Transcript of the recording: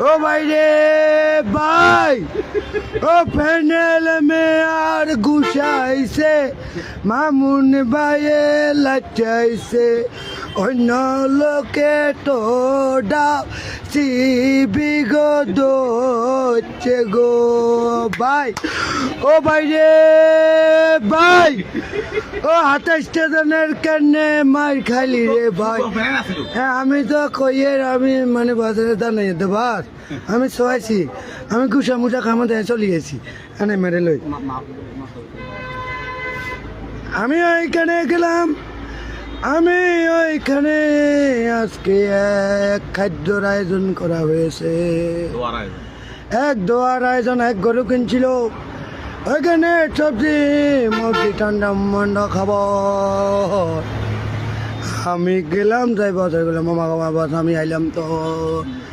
ও ভাই রে, ভাই। ও প্যানেল মে আর গুসাইছে মামুন ভাইয়ে লাচাইছে অন্য লোকে তো ডাও সিবি গো দোচ্ছে গো ভাই। ও ভাই রে ভাই। ও হাতে স্টেশনের কেনে মার খালি রে ভাই। হ্যাঁ আমি তো কইয়ের আমি মানে বাজারে দাঁড়াই দেবার আমি শোয়াইছি আমি গুসা মুসা খামা দিয়ে চলে গেছি। এনে মেরে লই। আমি ওইখানে গেলাম। আমি ওইখানে আজকে এক খাদ্যর আয়োজন করা হয়েছে। এক দোয়ার আয়োজন, এক গরু কিনছিল। ওইখানে সবজি, মুরগি, ঠান্ডা মান্ডা খাব। আমি গেলাম, যাই বাজার গেলাম মামা বাস, আমি আইলাম তো।